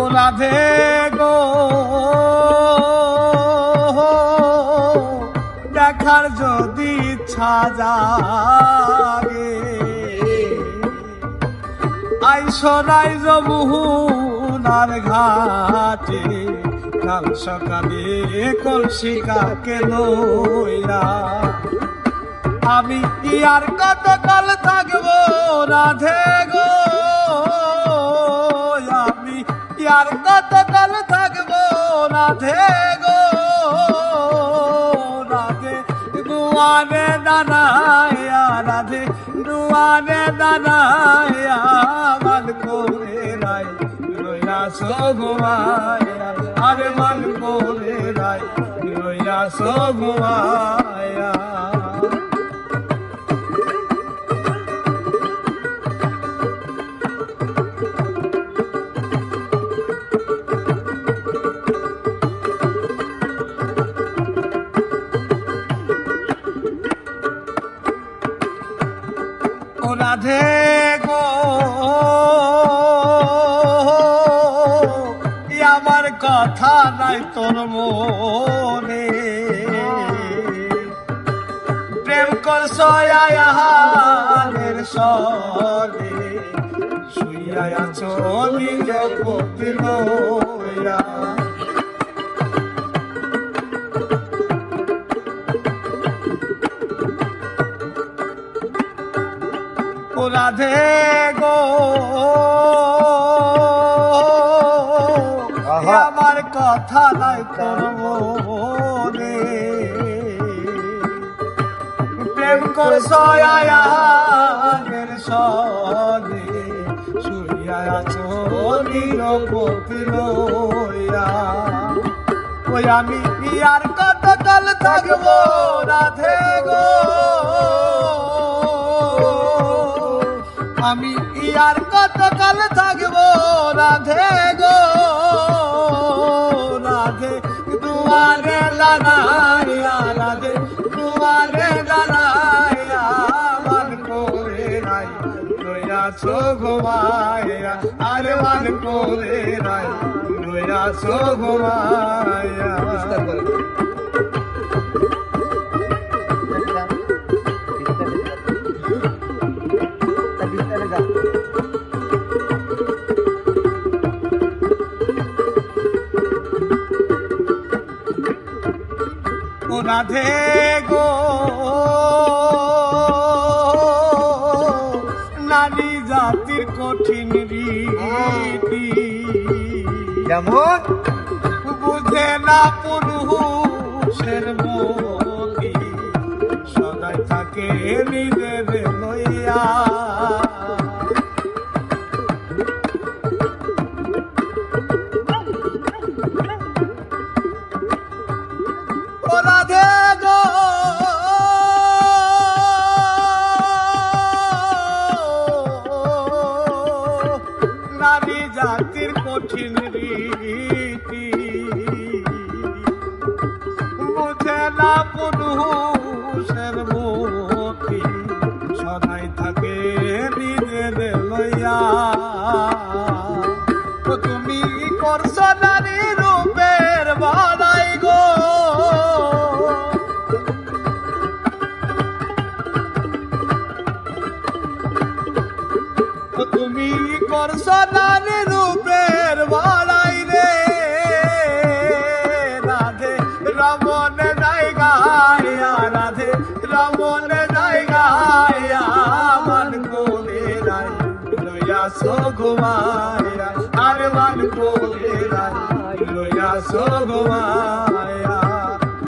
ও রাধে গো। দেখার যদি ইচ্ছা জাগে। আইসরাই যমুনার ঘাটে, কাল সকালে কলসি কাকে লইরা আমি ইয়ার কত কাল থাকব রাধে গো? ইয়ার কত কাল থাকব, রাধে গো, রাধে দুয়ারে দানায়া রাধে দুয়ারে দানায়া মান করে রাই রইয়া সগুমায়া আরে মান করে রাই রইয়া সগুমায়া রাধে গো। আমার কথা নাই তোর মনে। প্রেম কর সয়াহারের সনে শুইয়া চলি পতিল রাধে গো। আমার কথা নাই তোর মনে। প্রেম কর সয়ায়ের সনে শুইয়া চলির পতিলয়া ওই আমি ইয়ার কত কাল থাকব রাধে গো। আমি ইয়ার কত কাল থাকব? রাধে গো, রাধে দুয়ারে দাঁড়াইয়া রাধে দুয়ারে দাঁড়াইয়া মান করে রাই রইয়া সো ঘুমাইয়া আরে মান করে রাই রইয়া সো ঘুমাইয়া রাধে গো। নারী জাতির কঠিন রীতি। যেমন বুঝে না পুরুষের মতি সদাই থাকে নিজের পুরুষের মুখী সদাই থাকে নিজের লইয়া তুমি করছ নারী রূপের বাড়াই গো। তুমি করছ নারী রূপের বাড়াই রে। রাধে রমন রমন নাই গায়া মন কোলে রাই লইয়া সো ঘুমায়া আর মন কোলে রাই লইয়া সো ঘুমায়া